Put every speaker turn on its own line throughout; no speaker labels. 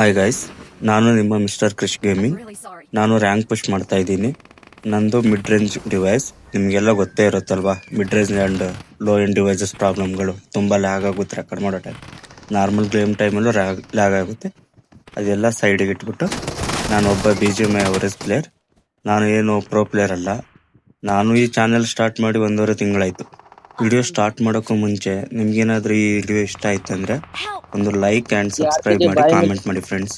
Hi guys ನಾನು ನಿಮ್ಮ mister Krish gaming ನಾನು ರ್ಯಾಂಕ್ ಪುಷ್ ಮಾಡ್ತಾ ಇದ್ದೀನಿ. ನಂದು ಮಿಡ್ ರೇಂಜ್ ಡಿವೈಸ್ ನಿಮಗೆಲ್ಲ ಗೊತ್ತೇ ಇರುತ್ತಲ್ವಾ? Mid range and low end devices ಪ್ರಾಬ್ಲಮ್ಗಳು ತುಂಬ ಲ್ಯಾಗ್ ಆಗುತ್ತೆ ರೆಕಾರ್ಡ್ ಮಾಡೋ ಟೈಮ್ ನಾರ್ಮಲ್ ಗೇಮ್ ಟೈಮಲ್ಲೂ ರ್ಯಾಗ್ ಲ್ಯಾಗ್ ಆಗುತ್ತೆ. ಅದೆಲ್ಲ ಸೈಡಿಗೆ ಇಟ್ಬಿಟ್ಟು ನಾನು ಒಬ್ಬ B G M I average player ನಾನು ಏನು ಪ್ರೋ ಪ್ಲೇಯರ್ ಅಲ್ಲ. ನಾನು ಈ ಚಾನೆಲ್ ಸ್ಟಾರ್ಟ್ ಮಾಡಿ ಒಂದೂವರೆ ತಿಂಗಳಾಯಿತು. ವಿಡಿಯೋ ಸ್ಟಾರ್ಟ್ ಮಾಡೋಕ್ಕೂ ಮುಂಚೆ ನಿಮ್ಗೇನಾದ್ರೂ ಈ ವಿಡಿಯೋ ಇಷ್ಟ ಆಯ್ತು ಅಂದ್ರೆ ಒಂದು ಲೈಕ್ ಆ್ಯಂಡ್ ಸಬ್ಸ್ಕ್ರೈಬ್ ಮಾಡಿ ಕಾಮೆಂಟ್ ಮಾಡಿ ಫ್ರೆಂಡ್ಸ್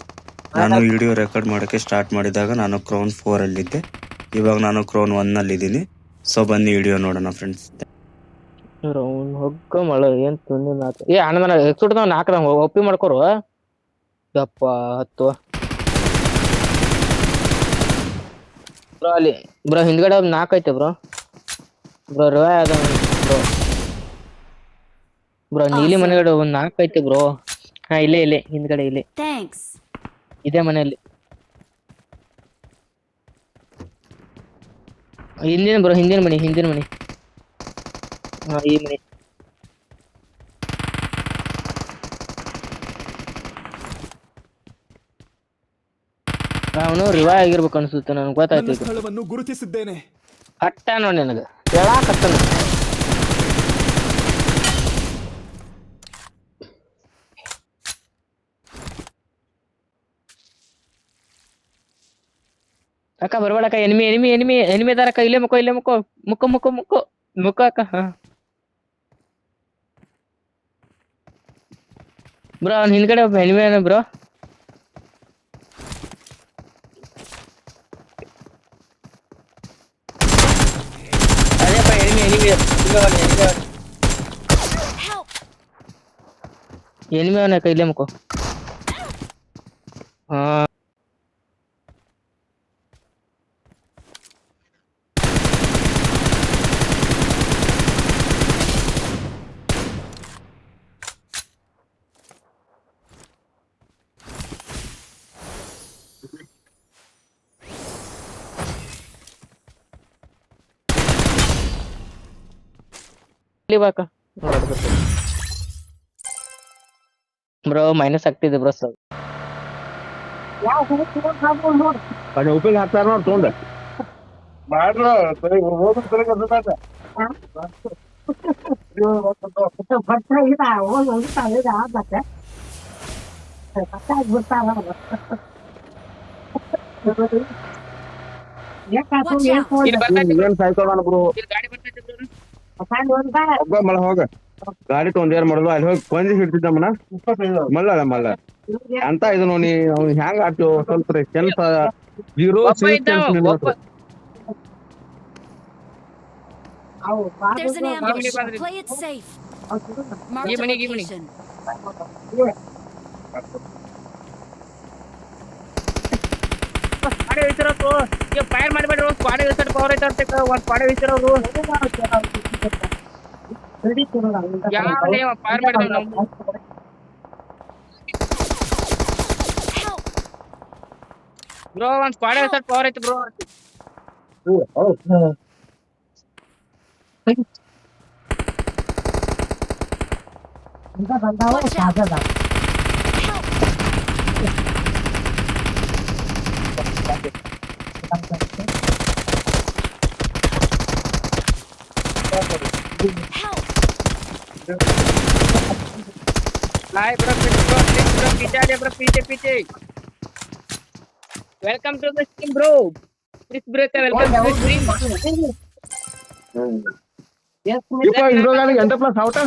ನಾನು ವಿಡಿಯೋ ರೆಕಾರ್ಡ್ ಮಾಡೋಕೆ ಸ್ಟಾರ್ಟ್ ಮಾಡಿದಾಗ ನಾನು ಕ್ರೌನ್ ಫೋರ್ ಅಲ್ಲಿದ್ದೆ. ಇವಾಗ ನಾನು ಕ್ರೌನ್ ಒನ್ ಅಲ್ಲಿ ಇದ್ದೀನಿ ಸೊ ಬನ್ನಿ ವಿಡಿಯೋ ನೋಡೋಣ ಫ್ರೆಂಡ್ಸ್
ಅವ್ನು ಹೊಗ್ಗ ಮಳೆ ಏನ್ ತುಂಡಿ ಮಾತು ಏ ಅಣ್ಣ ನಾನು ಎಕ್ಸುಟ್ದವ್ ನಾಲ್ಕದಂಗ ಒಪ್ಪಿ ಮಾಡ್ಕೋರು. ಯಪ್ಪ ಹತ್ತು. ಬ್ರೋ ಅಲ್ಲಿ. ಬ್ರೋ ಹಿಂದ್ಗಡೆ ನಾಲ್ಕೈತೆ ನಾಲ್ಕು ಬ್ರೋ. ಬ್ರೋ ರಿವಾಯ್ ಅದ ಬ್ರೋ ಬ್ರೋ ನೀಲಿ ಮನೆಗಡೆ ಒಂದ್ ನಾಲ್ಕು ಐತೆ ಬ್ರೋ ಹಾ ಇಲ್ಲೇ ಇಲ್ಲೇ ಹಿಂದ್ಗಡೆ ಇಲ್ಲೇ.
ಥ್ಯಾಂಕ್ಸ್
ಇದೇ ಮನೆಯಲ್ಲಿ. ಹಿಂದಿನ ಬ್ರೋ ಹಿಂದಿನ ಮನೆ ಹಿಂದಿನ ಮನೆ. ಹಾ ಈ ಮನೆ. ಅವನು ರಿವಾಯ್ ಆಗಿರ್ಬೇಕು ಅನ್ಸುತ್ತೆ ನನಗೆ ಗೊತ್ತಾಯ್ತು
ಗುರುತಿಸಿದ್ದೇನೆ.
ಕಟ್ಟ ನೋಡಿ ನನಗೆ. ಹೇಳಾಕತ್ತನ. ಅಕ್ಕ ಬರ್ಬೇಡ ಅಕ್ಕ ಎನಿಮಿ ಎನಿಮಿ ಎನಿಮಿ ಎನಿಮಿ ಅದಾರ ಅಕ್ಕ ಇಲ್ಲೇ ಮುಕ್ಕೋ ಇಲ್ಲೇ ಮುಕ್ಕೋ ಮುಕ್ಕೋ ಮುಕ್ಕೋ ಮುಕ್ಕೋ ಮುಕ್ಕೋ ಅಕ್ಕ ಹಾ ಬ್ರೋ ಅವ್ನ ಹಿಂದ್ಗಡೆ ಒಬ್ಬ ಎನಿಮಿ ಅನ ಬ್ರೋ ಅದೇಪ್ಪ ಎನಿಮಿ ಎನಿಮಿ ಎನಿಮಿ ಅವನ ಎನಿಮಿ ಅವನ
Help!
ಎನಿಮಿ ಅವನ ಅಕ್ಕ ಇಲ್ಲೇ ಮುಕ್ಕೋ ಹಾ ಬಾಕ ಬ್ರೋ ಮೈನಸ್ ಆಗ್ತಿದೆ ಬ್ರೋ ಸರ್
ಕಡೆ ಉಪ್ಪಿಗೆ ಹಾಕ್ತಾರ ನೋಡಿ.
ಇಲ್ಲಿ ಬರ್ತೈತಿ
ಏನ್ ಸಾಯ್ತಾವ ಬ್ರೋ ಒಬ್ಬ ಮಳ ಹೋಗ. ಗಾಡಿ ತೊಗೊಂಡ್ ಏನ್ ಮಾಡೋದು ಅಲ್ಲಿ ಹೋಗಿ ಕೊಂದಿ ಹಿಡ್ತಿದ್ದಮ್ಮನ ಮಲ್ಲ ಮಲ್ಲ. ಅಂತ ಇದು ನೋಡಿ ಅವ್ನು ಹ್ಯಾಂಗ ಆಡ್ತೀವ ಸ್ವಲ್ಪ ಕೆಲಸ.
Zero
There's an ambush. Play it safe. Mark the
me, give me.
location.
Squad ಇಳಿಸಿರೋದು ಈಗ ಫೈರ್ ಮಾಡಿಬಿಡ್ರಿ ಸ್ಕ್ವಾಡ್ ಇಳಿಸೋದು ಪವರ್ ಐತೆ ಒಂದ್ ಸ್ಕ್ವಾಡ್ ಇಳಿಸಿರೋರು ಯಾವ ಫೈರ್ ಮಾಡಿದ್ರು ನಾವು
Help!
ಬ್ರೋ ಒಂದ್ ಸ್ಕ್ವಾಡ್ ಇಳಿಸೋದು ಪವರ್ ಐತೆ ಬ್ರೋ
ಬಂದಾವ ಸಾಧದ
Help!
भाई ब्रो पीछे आ जा ब्रो पीछे पीछे welcome to the stream bro please bro का welcome to the
stream yes bro గాని प्लस आउट है